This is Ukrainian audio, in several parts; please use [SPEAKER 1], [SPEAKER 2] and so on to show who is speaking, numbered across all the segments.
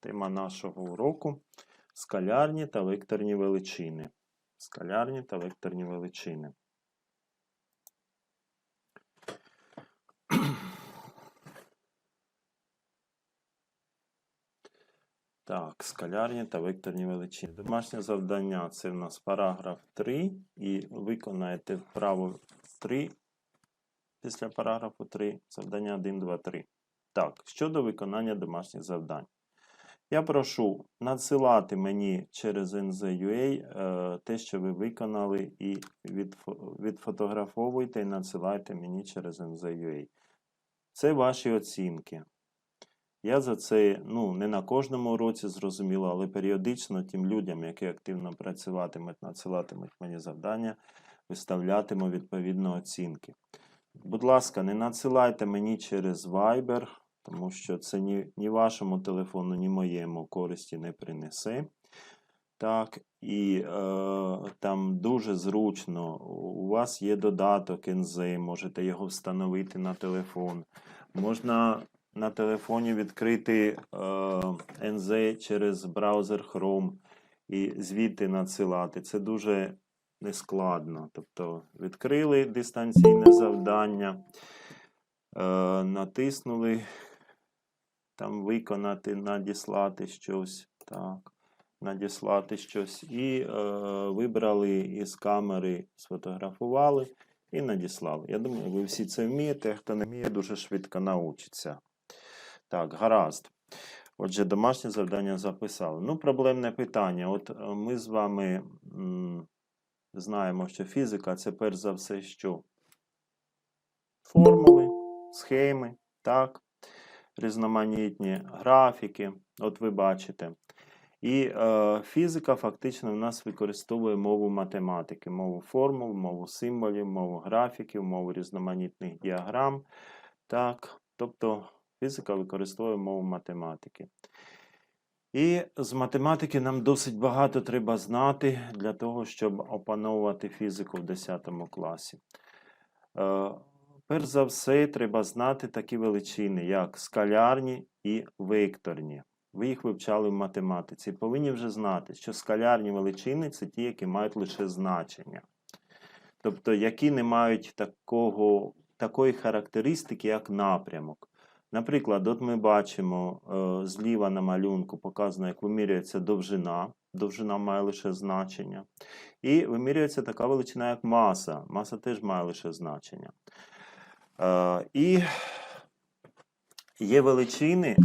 [SPEAKER 1] Тема нашого уроку скалярні та векторні величини. Скалярні та векторні величини. Так, скалярні та векторні величини. Домашнє завдання це в нас параграф 3. І виконаєте вправо 3 після параграфу 3. Завдання 1, 2, 3. Так, щодо виконання домашніх завдань. Я прошу надсилати мені через NZUA е, те, що ви виконали, і відфо- відфотографовуйте і надсилайте мені через NZUA. Це ваші оцінки. Я за це ну, не на кожному уроці зрозуміло, але періодично тим людям, які активно працюватимуть, надсилатимуть мені завдання, виставлятиму відповідно оцінки. Будь ласка, не надсилайте мені через Viber, тому що це ні, ні вашому телефону, ні моєму користі не принесе. Так, і е, там дуже зручно. У вас є додаток NZ, можете його встановити на телефон. Можна на телефоні відкрити е, NZ через браузер Chrome і звідти надсилати. Це дуже нескладно. Тобто відкрили дистанційне завдання, е, натиснули там виконати, надіслати щось. Так, надіслати щось. І е, вибрали із камери, сфотографували і надіслали. Я думаю, ви всі це вмієте. Хто не вміє, дуже швидко научиться. Так, гаразд. Отже, домашнє завдання записали. Ну, проблемне питання. От е, ми з вами м, знаємо, що фізика це перш за все що? Формули, схеми, так, різноманітні графіки, от ви бачите. І е, фізика фактично в нас використовує мову математики, мову формул, мову символів, мову графіків, мову різноманітних діаграм. Так, тобто фізика використовує мову математики. І з математики нам досить багато треба знати для того, щоб опановувати фізику в 10 класі. Е, перш за все, треба знати такі величини, як скалярні і векторні. Ви їх вивчали в математиці. Повинні вже знати, що скалярні величини це ті, які мають лише значення. Тобто, які не мають такого, такої характеристики, як напрямок. Наприклад, от ми бачимо е, зліва на малюнку показано, як вимірюється довжина. Довжина має лише значення. І вимірюється така величина, як маса. Маса теж має лише значення. І є величини,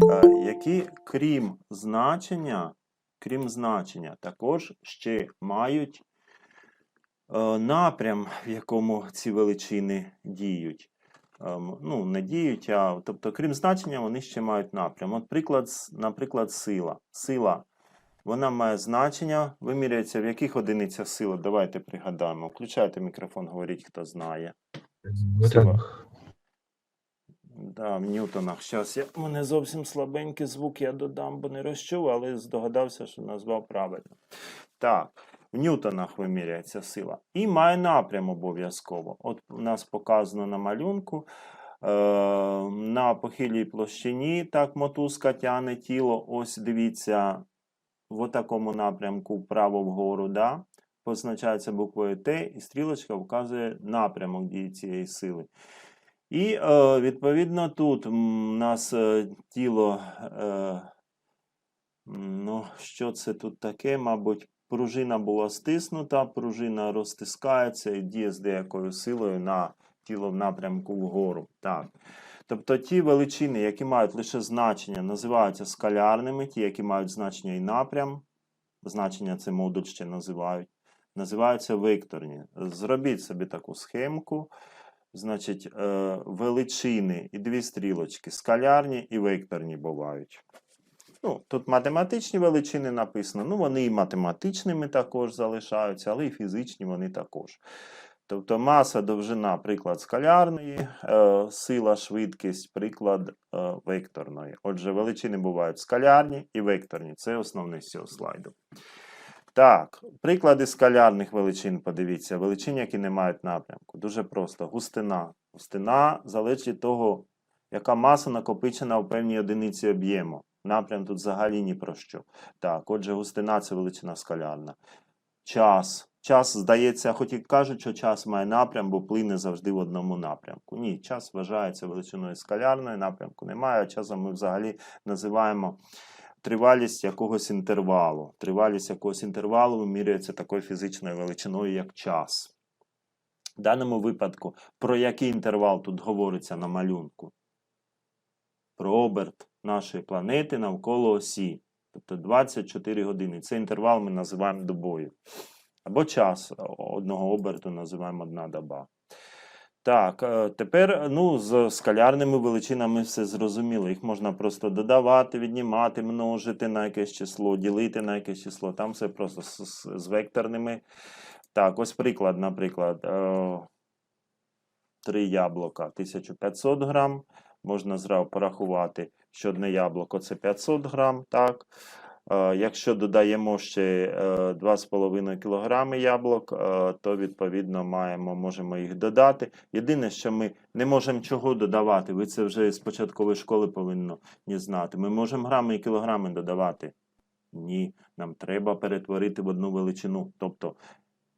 [SPEAKER 1] які, крім значення, крім значення, також ще мають напрям, в якому ці величини діють. Ну, не діють, а тобто, крім значення, вони ще мають напрям. От приклад, наприклад, сила. Сила. Вона має значення, виміряється в яких одиницях сила. Давайте пригадаємо. Включайте мікрофон, говоріть, хто знає.
[SPEAKER 2] Ньютонах.
[SPEAKER 1] Да, в Ньютонах. Зараз я мене зовсім слабенький звук, я додам, бо не розчув, але здогадався, що назвав правильно. Так, в Ньютонах виміряється сила. І має напрям обов'язково. От у нас показано на малюнку. Е, на похилій площині так мотузка тягне тіло. Ось дивіться, в такому напрямку вправо вгору, да? позначається буквою Т, і стрілочка вказує напрямок дії цієї сили. І е, відповідно тут у нас е, тіло, е, ну, що це тут таке, мабуть, пружина була стиснута, пружина розтискається і діє з деякою силою на тіло в напрямку вгору. Так. Тобто ті величини, які мають лише значення, називаються скалярними, ті, які мають значення і напрям, значення це модуль ще називають, називаються векторні. Зробіть собі таку схемку. Значить, е, величини і дві стрілочки, скалярні і векторні бувають. Ну, тут математичні величини написано, ну вони і математичними також залишаються, але і фізичні вони також. Тобто маса, довжина, приклад скалярної, е, сила, швидкість, приклад е, векторної. Отже, величини бувають скалярні і векторні. Це основне з цього слайду. Так, приклади скалярних величин, подивіться, величин, які не мають напрямку. Дуже просто. Густина. Густина залежить від того, яка маса накопичена у певній одиниці об'єму. Напрям тут взагалі ні про що. Так, отже, густина це величина скалярна. Час. Час, здається, хоч і кажуть, що час має напрям, бо плине завжди в одному напрямку. Ні, час вважається величиною скалярної, напрямку немає, а часом ми взагалі називаємо тривалість якогось інтервалу. Тривалість якогось інтервалу вимірюється такою фізичною величиною, як час. В даному випадку, про який інтервал тут говориться на малюнку? Про оберт нашої планети навколо осі. Тобто 24 години. Цей інтервал ми називаємо добою. Або час одного оберту називаємо одна доба. Так, е, тепер ну, з скалярними величинами все зрозуміло. Їх можна просто додавати, віднімати, множити на якесь число, ділити на якесь число. Там все просто з, з, з векторними. Так, ось приклад, наприклад, е, три яблука 1500 грам. Можна зразу порахувати, що одне яблуко це 500 грам. Так. Е, Якщо додаємо ще е, 2,5 кг яблук, е, то відповідно маємо, можемо їх додати. Єдине, що ми не можемо чого додавати, ви це вже з початкової школи повинні знати. Ми можемо грами і кілограми додавати. Ні, нам треба перетворити в одну величину. Тобто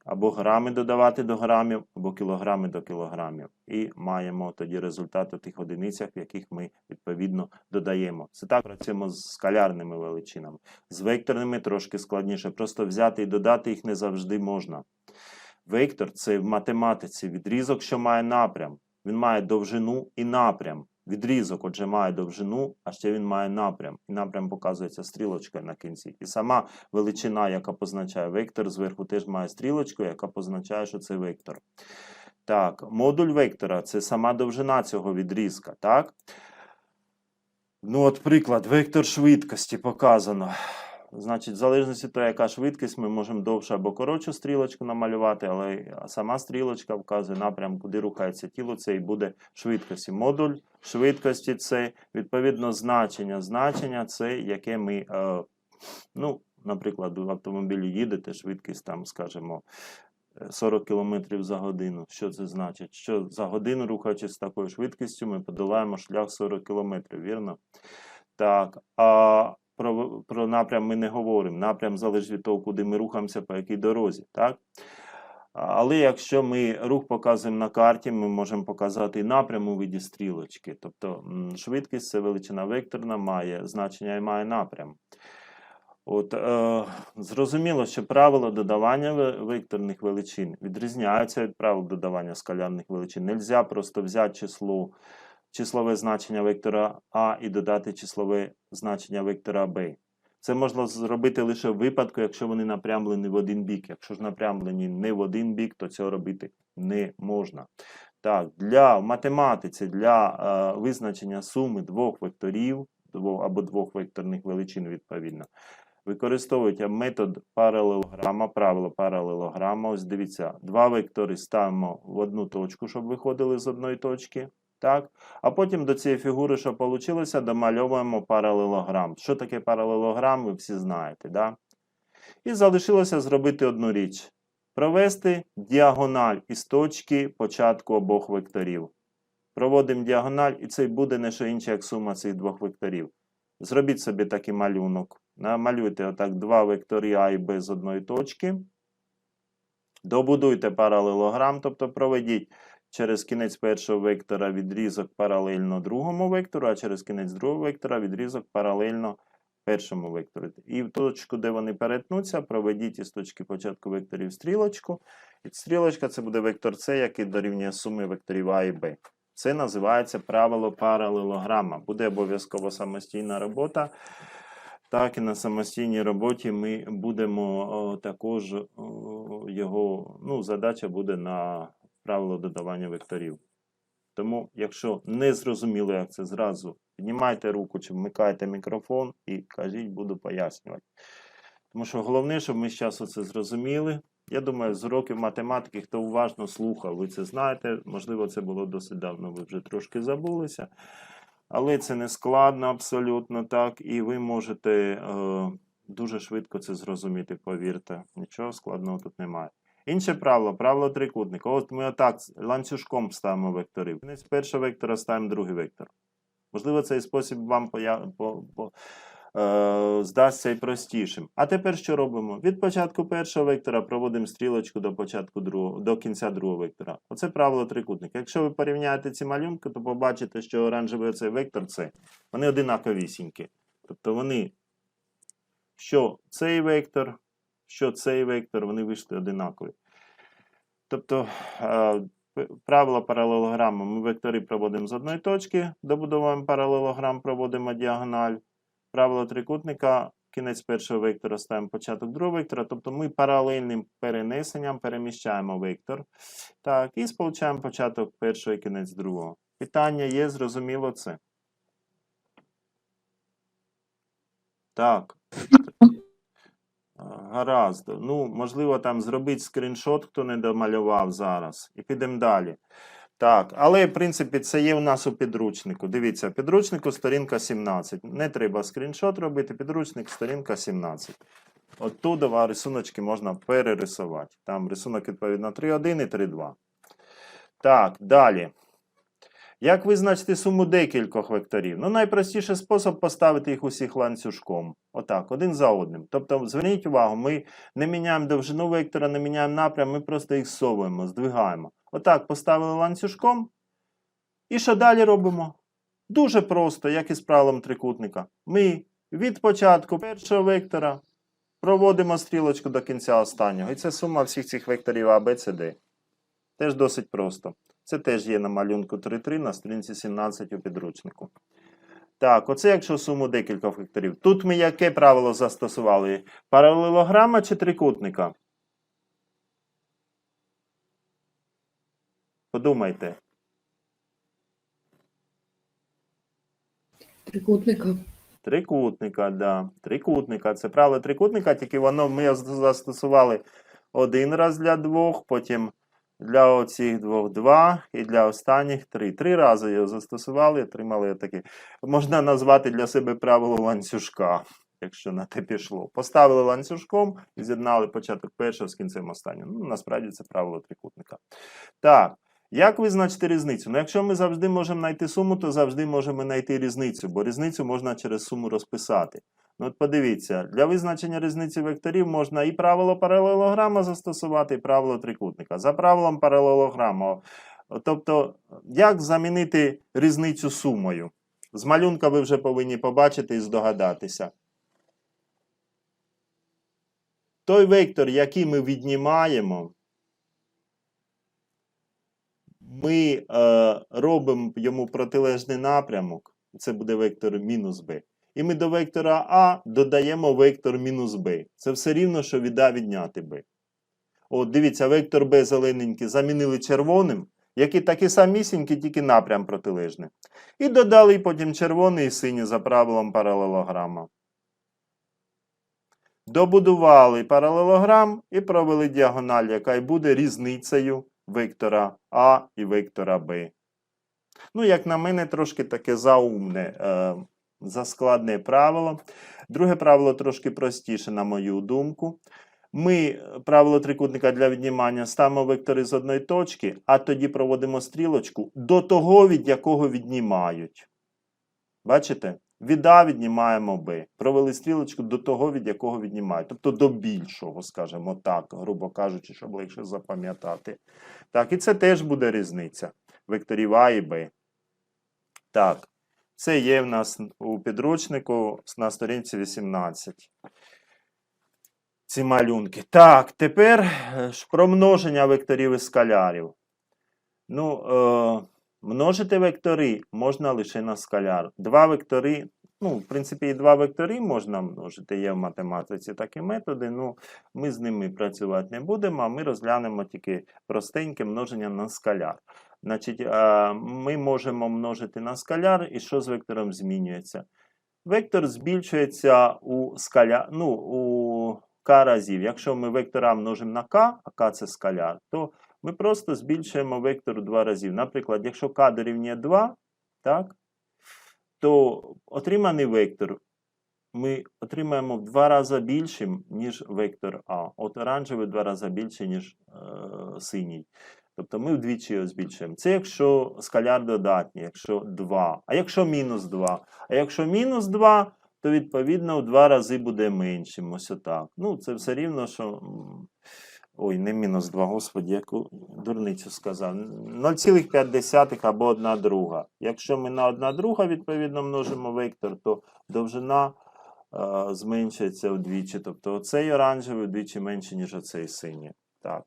[SPEAKER 1] або грами додавати до грамів, або кілограми до кілограмів. І маємо тоді результат у тих одиницях, в яких ми відповідно додаємо. Це так працюємо з скалярними величинами. З векторними трошки складніше. Просто взяти і додати їх не завжди можна. Вектор це в математиці відрізок, що має напрям. Він має довжину і напрям. Відрізок, отже, має довжину, а ще він має напрям. І напрям показується стрілочкою на кінці. І сама величина, яка позначає вектор, зверху теж має стрілочку, яка позначає, що це вектор. Так, модуль вектора це сама довжина цього відрізка. Так? Ну, от приклад, вектор швидкості показано. Значить, в залежності від того, яка швидкість, ми можемо довшу або коротшу стрілочку намалювати, але сама стрілочка вказує напрям, куди рухається тіло, це і буде швидкості. Модуль швидкості це відповідно значення. Значення це яке ми, е, ну, наприклад, в автомобілі їдете, швидкість там, скажімо, е, 40 км за годину. Що це значить? Що за годину, рухаючись з такою швидкістю, ми подолаємо шлях 40 км, вірно? Так. А про, про напрям ми не говоримо. Напрям залежить від того, куди ми рухаємося, по якій дорозі. Так? Але якщо ми рух показуємо на карті, ми можемо показати і напрям у виді стрілочки. Тобто швидкість це величина векторна, має значення і має напрям. От, е, зрозуміло, що правила додавання векторних величин відрізняються від правил додавання скалярних величин. Нельзя просто взяти число, числове значення вектора А і додати числове значення вектора Б. Це можна зробити лише в випадку, якщо вони напрямлені в один бік. Якщо ж напрямлені не в один бік, то цього робити не можна. Так, для в математиці для е, визначення суми двох векторів двох, або двох векторних величин, відповідно, використовують метод паралелограма, правило паралелограма. Ось дивіться, два вектори ставимо в одну точку, щоб виходили з одної точки. Так? А потім до цієї фігури, що вийшло, домальовуємо паралелограм. Що таке паралелограм, ви всі знаєте. Да? І залишилося зробити одну річ: провести діагональ із точки початку обох векторів. Проводимо діагональ, і це буде не що інше, як сума цих двох векторів. Зробіть собі такий малюнок. Намалюйте отак два вектори А і Б з одної точки. Добудуйте паралелограм, тобто проведіть через кінець першого вектора відрізок паралельно другому вектору, а через кінець другого вектора відрізок паралельно першому вектору. І в точку, де вони перетнуться, проведіть із точки початку векторів стрілочку. І стрілочка це буде вектор С, який дорівнює суми векторів А і Б. Це називається правило паралелограма. Буде обов'язково самостійна робота. Так, і на самостійній роботі ми будемо о, також о, його, ну, задача буде на правило додавання векторів. Тому, якщо не зрозуміло, як це зразу, піднімайте руку чи вмикайте мікрофон і кажіть, буду пояснювати. Тому що головне, щоб ми зараз це зрозуміли. Я думаю, з уроків математики, хто уважно слухав, ви це знаєте. Можливо, це було досить давно, ви вже трошки забулися. Але це не складно абсолютно так, і ви можете е, дуже швидко це зрозуміти, повірте. Нічого складного тут немає. Інше правило, правило трикутника. От ми отак ланцюжком ставимо вектори. Кінець першого вектора ставимо другий вектор. Можливо, цей спосіб вам поя... по... По... е, здасться і простішим. А тепер що робимо? Від початку першого вектора проводимо стрілочку до початку другого, до кінця другого вектора. Оце правило трикутника. Якщо ви порівняєте ці малюнки, то побачите, що оранжевий оцей вектор це вони одинаковісінькі. Тобто вони, що цей вектор, що цей вектор, вони вийшли одинакові. Тобто, правило паралелограму ми вектори проводимо з одної точки, добудовуємо паралелограм, проводимо діагональ. Правило трикутника, кінець першого вектора ставимо початок другого вектора. Тобто ми паралельним перенесенням переміщаємо вектор. Так, і сполучаємо початок першого і кінець другого. Питання є, зрозуміло це. Так. Гаразд. Ну, можливо, там зробити скріншот, хто не домалював зараз. І підемо далі. Так, але в принципі це є у нас у підручнику. Дивіться, підручнику сторінка 17. Не треба скріншот робити, підручник сторінка 17. Оттуда рисуночки можна перерисувати. Там рисунок відповідно 3.1 і 3.2. Так, далі. Як визначити суму декількох векторів? Ну, найпростіший спосіб поставити їх усіх ланцюжком. Отак, один за одним. Тобто, зверніть увагу, ми не міняємо довжину вектора, не міняємо напрям, ми просто їх совуємо, здвигаємо. Отак, поставили ланцюжком. І що далі робимо? Дуже просто, як і з правилом трикутника. Ми від початку першого вектора проводимо стрілочку до кінця останнього. І це сума всіх цих векторів А, Б, С, Д. Теж досить просто. Це теж є на малюнку 3.3 на сторінці 17 у підручнику. Так, оце якщо суму декількох векторів. Тут ми яке правило застосували? Паралелограма чи трикутника? Подумайте.
[SPEAKER 3] Трикутника.
[SPEAKER 1] Трикутника, да. Трикутника. Це правило трикутника, тільки воно ми застосували один раз для двох, потім для оцих двох два і для останніх три. Три рази його застосували, отримали таке. Можна назвати для себе правило ланцюжка, якщо на те пішло. Поставили ланцюжком і з'єднали початок першого з кінцем останнього. Ну, насправді це правило трикутника. Так. Як визначити різницю? Ну, якщо ми завжди можемо знайти суму, то завжди можемо знайти різницю, бо різницю можна через суму розписати. Ну, от подивіться, для визначення різниці векторів можна і правило паралелограма застосувати, і правило трикутника. За правилом паралелограма. Тобто, як замінити різницю сумою? З малюнка ви вже повинні побачити і здогадатися. Той вектор, який ми віднімаємо, ми е, робимо йому протилежний напрямок, це буде вектор мінус b. І ми до вектора А додаємо вектор мінус b. Це все рівно, що від А відняти b. От, дивіться, вектор b зелененький замінили червоним, який такий самісінький, тільки напрям протилежний. І додали потім червоний і синій за правилом паралелограма. Добудували паралелограм і провели діагональ, яка й буде різницею вектора А і вектора Б. Ну, як на мене, трошки таке заумне, е, заскладне правило. Друге правило трошки простіше, на мою думку. Ми е, правило трикутника для віднімання ставимо вектори з одної точки, а тоді проводимо стрілочку до того, від якого віднімають. Бачите? Від А віднімаємо Б. Провели стрілочку до того, від якого віднімають. Тобто до більшого, скажімо так, грубо кажучи, щоб легше запам'ятати. Так, і це теж буде різниця векторів А і Б. Так, це є в нас у підручнику на сторінці 18. Ці малюнки. Так, тепер е, про множення векторів і скалярів. Ну, е, множити вектори можна лише на скаляр. Два вектори, ну, в принципі, і два вектори можна множити. Є в математиці такі методи. Ну, ми з ними працювати не будемо, а ми розглянемо тільки простеньке множення на скаляр. Значить, ми можемо множити на скаляр, і що з вектором змінюється? Вектор збільшується у скаля... ну, у k разів. Якщо ми вектора множимо на k, а k це скаляр, то ми просто збільшуємо вектор у два разів. Наприклад, якщо k дорівнює 2, так, то отриманий вектор ми отримаємо в два рази більшим, ніж вектор А. От оранжевий в два рази більше, ніж е, синій. Тобто ми вдвічі його збільшуємо. Це якщо скаляр додатній, якщо 2. А якщо мінус 2? А якщо мінус 2, то відповідно в два рази буде меншим. Ось отак. Ну, це все рівно, що. Ой, не мінус 2, господі, яку дурницю сказав. 0,5 або 1 друга. Якщо ми на 1 друга відповідно множимо вектор, то довжина е, зменшується вдвічі. Тобто оцей оранжевий вдвічі менше, ніж оцей синій. Так.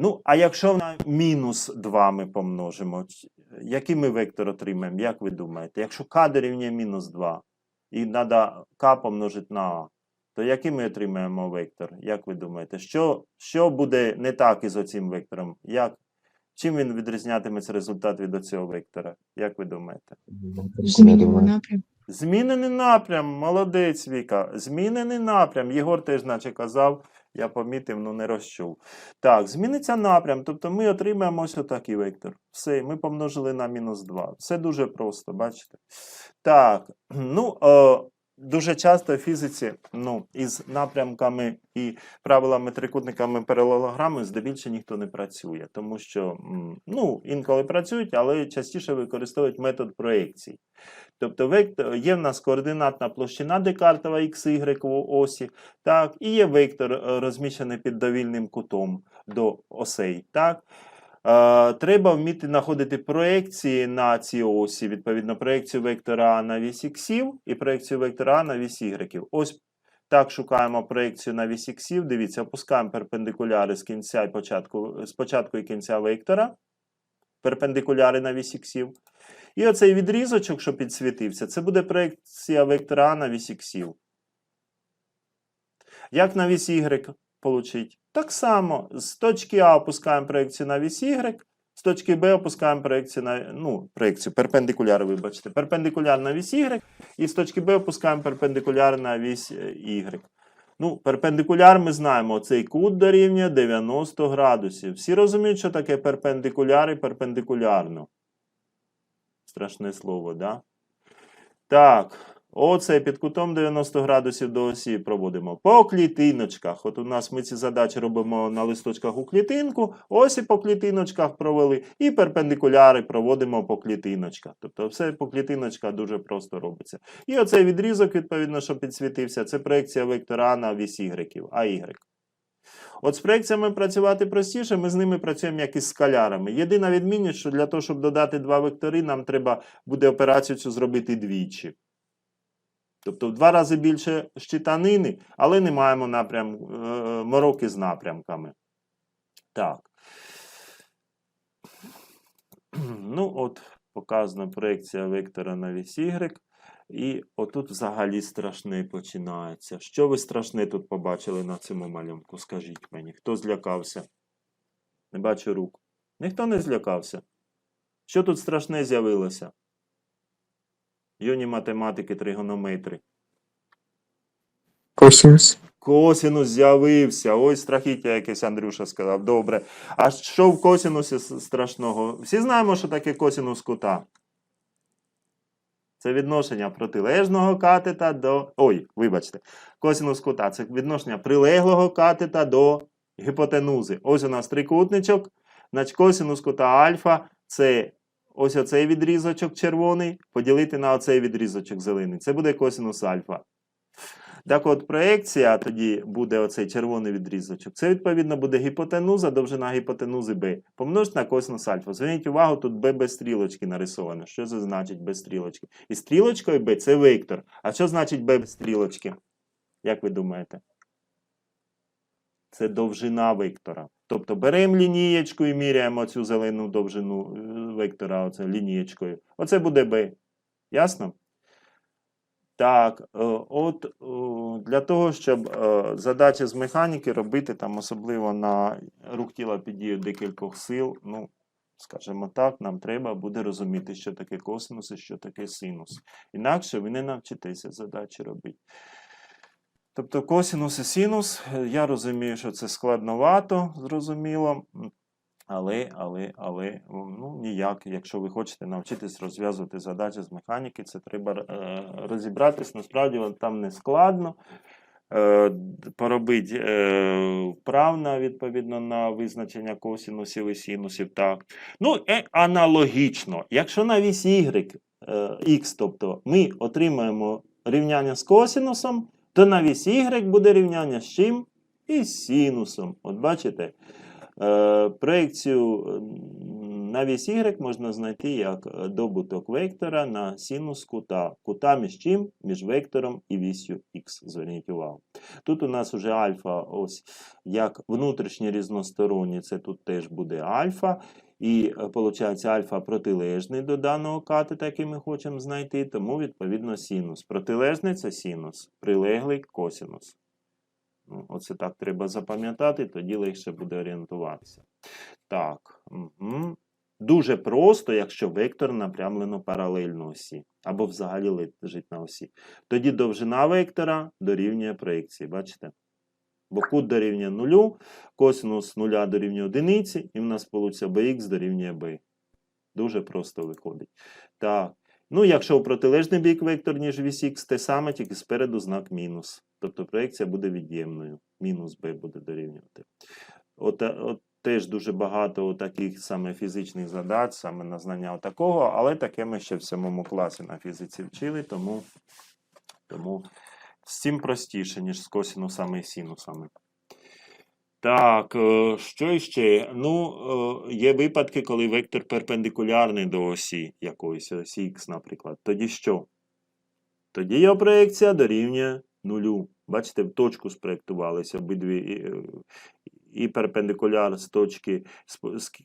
[SPEAKER 1] Ну, а якщо на мінус 2 ми помножимо, який ми вектор отримаємо, як ви думаєте? Якщо k дорівнює мінус 2 і треба k помножити на a, то який ми отримаємо вектор? Як ви думаєте? Що, що буде не так із оцим вектором? Як, чим він відрізнятиметься результат від оцього вектора? Як ви думаєте?
[SPEAKER 3] Змінюємо напрям.
[SPEAKER 1] Змінений напрям, молодець Віка. Змінений напрям. Єгор теж, наче казав, я помітив, ну не розчув. Так, зміниться напрям. Тобто ми отримаємо ось отакий вектор. Все, ми помножили на мінус 2. Все дуже просто, бачите? Так, ну, е, дуже часто в фізиці ну, із напрямками і правилами трикутниками паралелограми здебільшого ніхто не працює, тому що ну, інколи працюють, але частіше використовують метод проекцій. Тобто є в нас координатна площина Декартова x, y в осі, так, і є вектор, е, розміщений під довільним кутом до осей. Так. Е, треба вміти знаходити проекції на ці осі, відповідно, проекцію вектора А на вісь іксів і проекцію вектора А на вісь ігреків. Ось так шукаємо проекцію на вісь іксів. Дивіться, опускаємо перпендикуляри з кінця і початку, з і кінця вектора. Перпендикуляри на вісь іксів. І оцей відрізочок, що підсвітився, це буде проекція вектора А на вісь іксів. Як на вісь Y получить? Так само, з точки А опускаємо проекцію на вісь Y, з точки Б опускаємо проекцію на ну, проекцію, перпендикуляр, вибачте, перпендикуляр на вісь Y, і з точки Б опускаємо перпендикуляр на вісь е, Y. Ну, перпендикуляр ми знаємо, цей кут дорівнює 90 градусів. Всі розуміють, що таке перпендикуляр і перпендикулярно. Страшне слово, да? Так, оце під кутом 90 градусів до осі проводимо по клітиночках. От у нас ми ці задачі робимо на листочках у клітинку, ось і по клітиночках провели, і перпендикуляри проводимо по клітиночках. Тобто все по клітиночках дуже просто робиться. І оцей відрізок, відповідно, що підсвітився, це проекція вектора А на вісь Y, AY. От з проекціями працювати простіше, ми з ними працюємо як із скалярами. Єдина відмінність, що для того, щоб додати два вектори, нам треба буде операцію цю зробити двічі. Тобто в два рази більше щитанини, але не маємо напрям, е, мороки з напрямками. Так. Ну, от, показана проекція вектора на вісь Y. І отут взагалі страшне починається. Що ви страшне тут побачили на цьому малюнку? Скажіть мені, хто злякався? Не бачу рук. Ніхто не злякався. Що тут страшне з'явилося? Юні математики, тригонометри.
[SPEAKER 2] Косинус.
[SPEAKER 1] Косінус з'явився. Ось страхіття якесь Андрюша сказав. Добре. А що в косінусі страшного? Всі знаємо, що таке косінус кута. Це відношення протилежного катета до. Ой, вибачте. Косінус кута це відношення прилеглого катета до гіпотенузи. Ось у нас трикутничок. Значить, косінус кута альфа це ось оцей відрізочок червоний, поділити на оцей відрізочок зелений. Це буде косінус альфа. Так от проекція тоді буде оцей червоний відрізочок. Це відповідно буде гіпотенуза, довжина гіпотенузи b. Помножити на косинус альфа. Зверніть увагу, тут b без стрілочки нарисовано. Що це значить без стрілочки? І стрілочкою b це вектор. А що значить b без стрілочки? Як ви думаєте? Це довжина вектора. Тобто беремо лінієчку і міряємо цю зелену довжину е, вектора оце, лінієчкою. Оце буде b. Ясно? Так, е, от е, для того, щоб задачі з механіки робити там, особливо на рух тіла під дією декількох сил, ну, скажімо так, нам треба буде розуміти, що таке косинус і що таке синус. Інакше ви не навчитеся задачі робити. Тобто косинус і синус, е, я розумію, що це складновато, зрозуміло. Але, але, але, ну ніяк. Якщо ви хочете навчитись розв'язувати задачі з механіки, це треба е, розібратись. Насправді там не складно. Е, поробити е, вправно, відповідно, на визначення косінусів і синусів. Так. Ну, е, аналогічно, якщо на вісь Y, е, X, тобто ми отримаємо рівняння з косінусом, то на вісь y буде рівняння з чим? І з синусом. От бачите, е, проекцію на вісь y можна знайти як добуток вектора на синус кута. Кута між чим? Між вектором і вісю х. Зверніть увагу. Тут у нас уже альфа, ось як внутрішні різносторонні, це тут теж буде альфа. І виходить, альфа протилежний до даного катета, який ми хочемо знайти, тому відповідно синус. Протилежний це синус, прилеглий косинус. Ну, оце так треба запам'ятати, тоді легше буде орієнтуватися. Так. Угу. Дуже просто, якщо вектор напрямлено паралельно осі, або взагалі лежить на осі. Тоді довжина вектора дорівнює проекції. Бачите? Бо кут дорівнює нулю, косинус нуля дорівнює одиниці, і в нас вийде bx дорівнює b. Дуже просто виходить. Так. Ну, якщо у протилежний бік вектор, ніж х, те саме, тільки спереду знак мінус. Тобто проекція буде від'ємною. Мінус b буде дорівнювати. От, от теж дуже багато таких саме фізичних задач, саме на знання такого, але таке ми ще в сьомому класі на фізиці вчили, тому, тому з цим простіше, ніж з косінусами і синусами. Так, е, що іще? Ну, е, є випадки, коли вектор перпендикулярний до осі якоїсь, осі х, наприклад. Тоді що? Тоді його проєкція дорівнює нулю. Бачите, в точку спроєктувалися обидві і, перпендикуляр з точки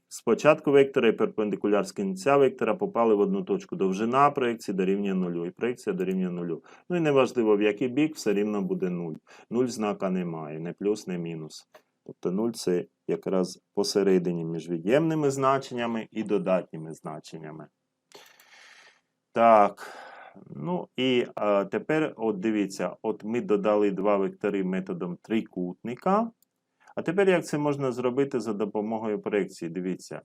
[SPEAKER 1] спочатку вектора, і перпендикуляр з кінця вектора попали в одну точку. Довжина проекції дорівнює нулю, і проекція дорівнює нулю. Ну і неважливо, в який бік, все рівно буде нуль. Нуль знака немає, не плюс, не мінус. Тобто 0 це якраз посередині між від'ємними значеннями і додатніми значеннями. Так. Ну і а, тепер, от дивіться, от ми додали два вектори методом трикутника. А тепер як це можна зробити за допомогою проекції? Дивіться.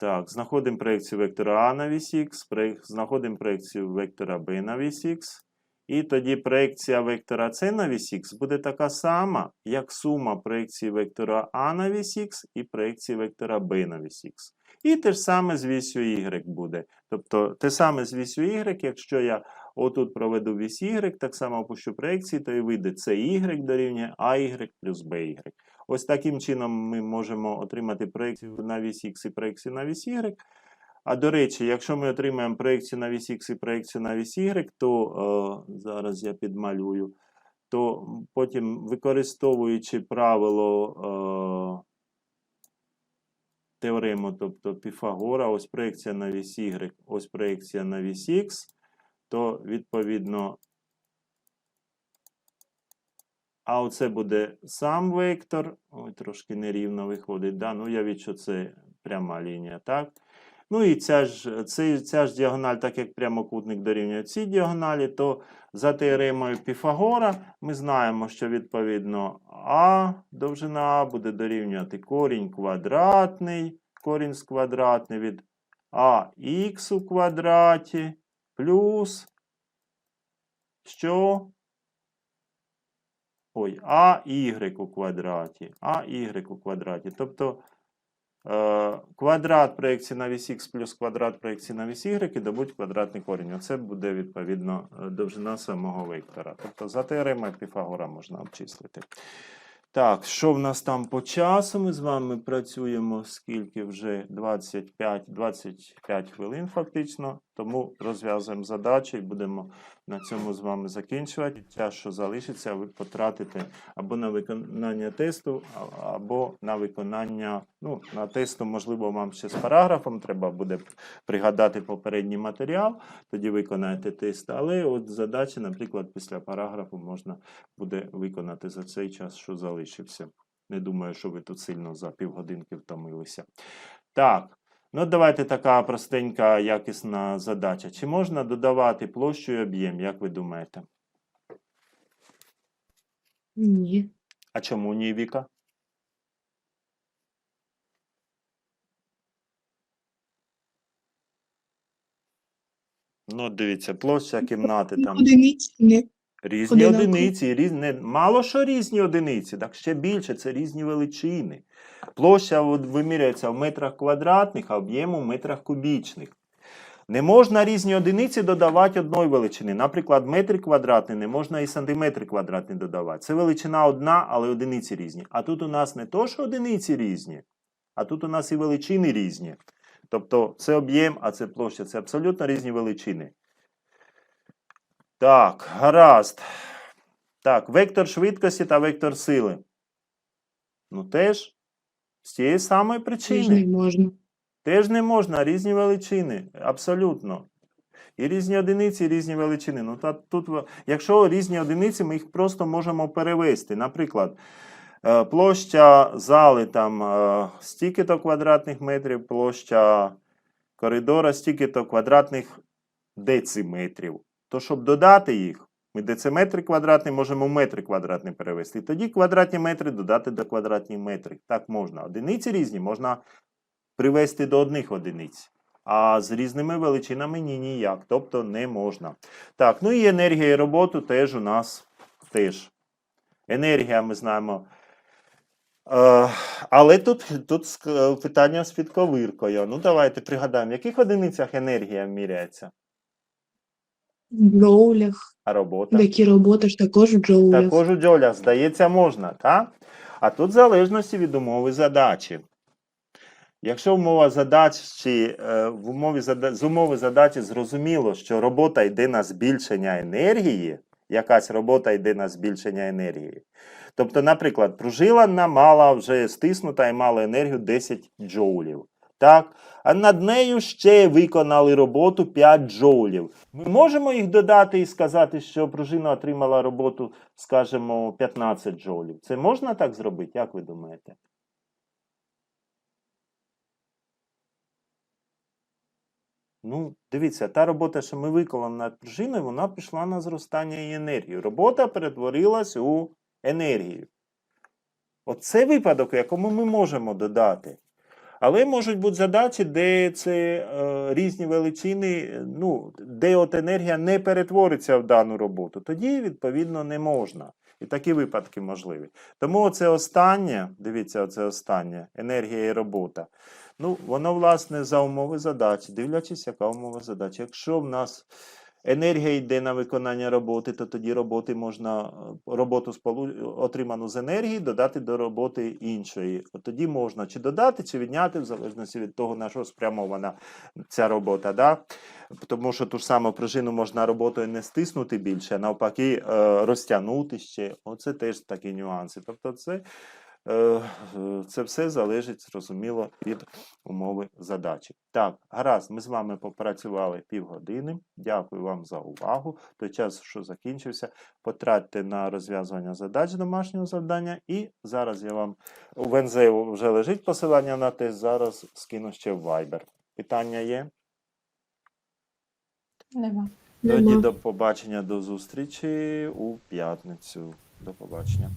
[SPEAKER 1] Так, знаходимо проекцію вектора А на вісь Х, знаходимо проекцію вектора Б на вісь Х. І тоді проекція вектора С на вісь Х буде така сама, як сума проекції вектора А на вісь Х і проекції вектора Б на вісь Х. І те ж саме з вісю Y буде. Тобто те саме з вісю Y, якщо я отут проведу вісь Y, так само опущу проекції, то і вийде CY дорівнює AY плюс BY. Ось таким чином ми можемо отримати проекцію на вісь Х і проекцію на вісь Y. А до речі, якщо ми отримаємо проекцію на вісь Х і проекцію на вісь Y, то е, зараз я підмалюю, то потім використовуючи правило. Е, Теорему, тобто Піфагора, ось проекція на вісь Y, ось проекція на вісь Х, то відповідно. А оце буде сам вектор. Ой, трошки нерівно виходить. Да? Ну, явіть, що це пряма лінія, так? Ну і ця ж, ця, ця ж діагональ, так як прямокутник дорівнює цій діагоналі, то за теоремою Піфагора ми знаємо, що відповідно А, довжина А буде дорівнювати корінь квадратний, корінь квадратний від АХ у квадраті плюс що? Ой, АY у квадраті. АY у квадраті. Тобто е, квадрат проєкції на вісь Х плюс квадрат проєкції на вісь Y добуть квадратний корінь. Оце буде відповідно е, довжина самого вектора. Тобто за теоремою Піфагора можна обчислити. Так, що в нас там по часу? Ми з вами працюємо скільки вже 25, 25 хвилин фактично. Тому розв'язуємо задачі і будемо на цьому з вами закінчувати. Час, що залишиться, ви потратите або на виконання тесту, або на виконання. Ну, на тесту, можливо, вам ще з параграфом треба буде пригадати попередній матеріал, тоді виконаєте тест. Але от задачі, наприклад, після параграфу можна буде виконати за цей час, що залишився. Не думаю, що ви тут сильно за півгодинки втомилися. Так, ну давайте така простенька, якісна задача. Чи можна додавати площу і об'єм, як ви думаєте?
[SPEAKER 3] Ні.
[SPEAKER 1] А чому ні, Віка? Ну, дивіться, площа кімнати там.
[SPEAKER 3] Одиниць не.
[SPEAKER 1] Різні
[SPEAKER 3] Одинаково.
[SPEAKER 1] одиниці, різні, мало що різні одиниці, так ще більше, це різні величини. Площа от, виміряється в метрах квадратних, а об'єм у метрах кубічних. Не можна різні одиниці додавати одної величини. Наприклад, метри квадратні не можна і сантиметри квадратні додавати. Це величина одна, але одиниці різні. А тут у нас не то, що одиниці різні, а тут у нас і величини різні. Тобто це об'єм, а це площа. Це абсолютно різні величини. Так, гаразд. Так, вектор швидкості та вектор сили. Ну теж з тієї самої
[SPEAKER 3] Теж
[SPEAKER 1] причини.
[SPEAKER 3] не можна.
[SPEAKER 1] Теж не можна, різні величини. Абсолютно. І різні одиниці, і різні величини. Ну, та, тут, якщо різні одиниці, ми їх просто можемо перевести. Наприклад, е, площа зали там е, стільки-то квадратних метрів, площа коридора стільки-то квадратних дециметрів. То, щоб додати їх, ми дециметри квадратні можемо в метри квадратні перевести. Тоді квадратні метри додати до квадратних метрів. Так можна. Одиниці різні можна привести до одних одиниць. А з різними величинами ні ніяк. Тобто не можна. Так, ну і енергія і роботу теж у нас теж. Енергія, ми знаємо. Е, але тут, тут питання з підковиркою. Ну, давайте пригадаємо, в яких одиницях енергія міряється?
[SPEAKER 3] Джоулях.
[SPEAKER 1] А робота?
[SPEAKER 3] Такі роботи ж також в джоулях.
[SPEAKER 1] Також у джолях, здається, можна, так? А тут в залежності від умови задачі. Якщо умова задачі, е, в умові з умови задачі зрозуміло, що робота йде на збільшення енергії, якась робота йде на збільшення енергії. Тобто, наприклад, пружина мала вже стиснута і мала енергію 10 джоулів. Так? А над нею ще виконали роботу 5 джоулів. Ми можемо їх додати і сказати, що пружина отримала роботу, скажімо, 15 джоулів. Це можна так зробити, як ви думаєте? Ну, дивіться, та робота, що ми виконали над пружиною, вона пішла на зростання і енергію. Робота перетворилась у енергію. Оце випадок, якому ми можемо додати. Але можуть бути задачі, де це е, різні величини, ну, де от енергія не перетвориться в дану роботу. Тоді, відповідно, не можна. І такі випадки можливі. Тому оце останнє, дивіться, оце останнє, енергія і робота. Ну, воно, власне, за умови задачі, дивлячись, яка умова задачі. Якщо в нас енергія йде на виконання роботи, то тоді роботи можна е, роботу отриману з енергії додати до роботи іншої. От тоді можна чи додати, чи відняти, в залежності від того, на що спрямована ця робота. Да? Тому що ту ж саму пружину можна роботою не стиснути більше, а навпаки, е, розтягнути ще. Оце теж такі нюанси. Тобто, це Е, е, Це все залежить, зрозуміло, від умови задачі. Так, гаразд, ми з вами попрацювали півгодини. Дякую вам за увагу. Той час, що закінчився, потратьте на розв'язування задач домашнього завдання. І зараз я вам в НЗ вже лежить посилання на тест. Зараз скину ще в Viber. Питання є?
[SPEAKER 4] Нема.
[SPEAKER 1] Тоді
[SPEAKER 3] Нема.
[SPEAKER 1] до побачення, до зустрічі у п'ятницю. До побачення.